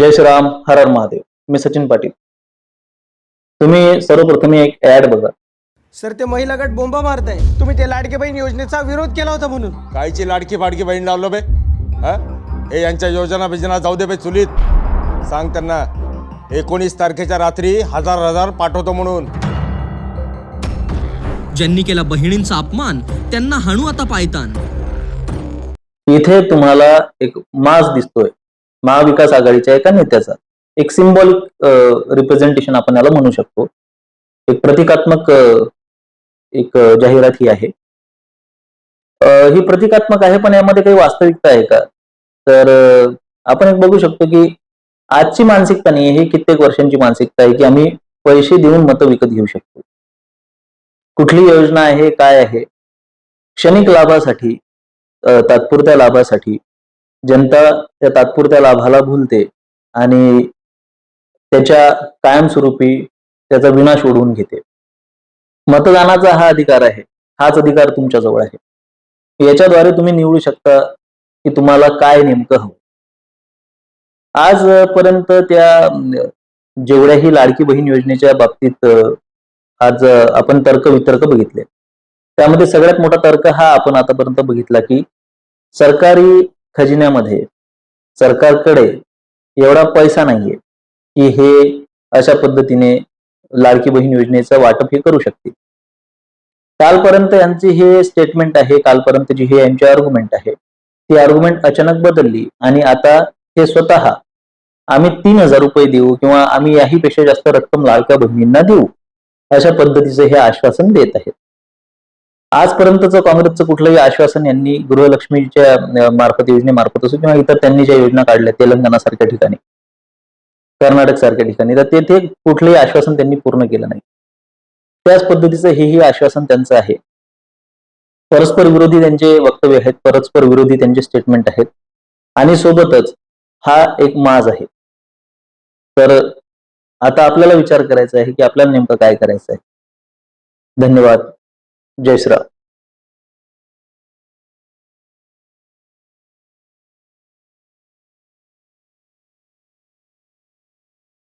जय श्रीराम हर हर महादेव. मी सचिन पाटील. तुम्ही सर्वप्रथम एक ऍड बघा. सर ते महिला गट बोंबा मारताय तुम्ही ते लाडके बहीण योजनेचा विरोध केला होता म्हणून. कायची लाडकी फाडकी बहीण लावलो बे. हा? हे यांच्या योजना बिजना जाऊ दे बे चुलीत. सांग त्यांना एकोणीस तारखेच्या रात्री हजार हजार पाठवतो म्हणून. ज्यांनी केला बहिणींचा अपमान त्यांना हाणू आता पायतान इथे तुम्हाला एक मास दिसतोय. महाविकास आघाडीच्या एका नेत्याचा. एक सिम्बॉलिक रिप्रेझेंटेशन आपण याला म्हणू शकतो. एक प्रतिकात्मक एक जाहिरात ही आहे. ही प्रतिकात्मक आहे पण यामध्ये काही वास्तविकता आहे का? तर आपण एक बघू शकतो की आजची मानसिकता नाही ही कित्येक वर्षांची मानसिकता आहे की आम्ही पैसे देऊन मतं विकत घेऊ शकतो. कुठली योजना आहे काय आहे? क्षणिक लाभासाठी तात्पुरत्या लाभासाठी जनता त्या तात्पुरत्या लाभाला भुलते आणि त्याच्या कायमस्वरूपी त्याचा विनाश ओढवून घेते. मतदानाचा हा अधिकार आहे. हाच अधिकार तुमच्या जवळ आहे. याच्याद्वारे तुम्ही निवडू शकता की तुम्हाला काय नेमकं हवं. आजपर्यंत त्या जेवढ्याही लाडकी बहीण योजनेच्या बाबतीत आज आपण तर्क वितर्क बघितले. त्यामध्ये सगळ्यात मोठा तर्क हा आपण आतापर्यंत बघितला की सरकारी खजिन्यामध्ये. सरकारकडे एवढा पैसा नाहीये की हे अशा पद्धतीने लाडकी बहीण योजनेचं वाटप हे करू शकतील. कालपर्यंत यांचे हे स्टेटमेंट आहे कालपर्यंतची हे यांची आर्ग्युमेंट आहे ती आर्ग्युमेंट अचानक बदलली आणि आता हे स्वतः आम्ही तीन हजार रुपये देऊ किंवा आम्ही याहीपेक्षा जास्त रक्कम लाडक्या बहिणींना देऊ अशा पद्धतीचं हे आश्वासन देत आहेत. आजपर्यंतचं काँग्रेसचं कुठलंही आश्वासन यांनी गृहलक्ष्मीच्या मार्फत योजनेमार्फत असो किंवा इतर त्यांनी ज्या योजना काढल्या तेलंगणा सारख्या ठिकाणी कर्नाटक सारख्या ठिकाणी तर तेथे कुठलंही आश्वासन त्यांनी पूर्ण केलं नाही. त्याच पद्धतीचं हेही आश्वासन त्यांचं आहे. परस्पर विरोधी त्यांचे वक्तव्य आहेत परस्पर विरोधी त्यांचे स्टेटमेंट आहेत. आणि सोबतच हा एक माज आहे. तर आता आपल्याला विचार करायचा आहे की आपल्याला नेमकं काय करायचं आहे. धन्यवाद. जय श्रीराम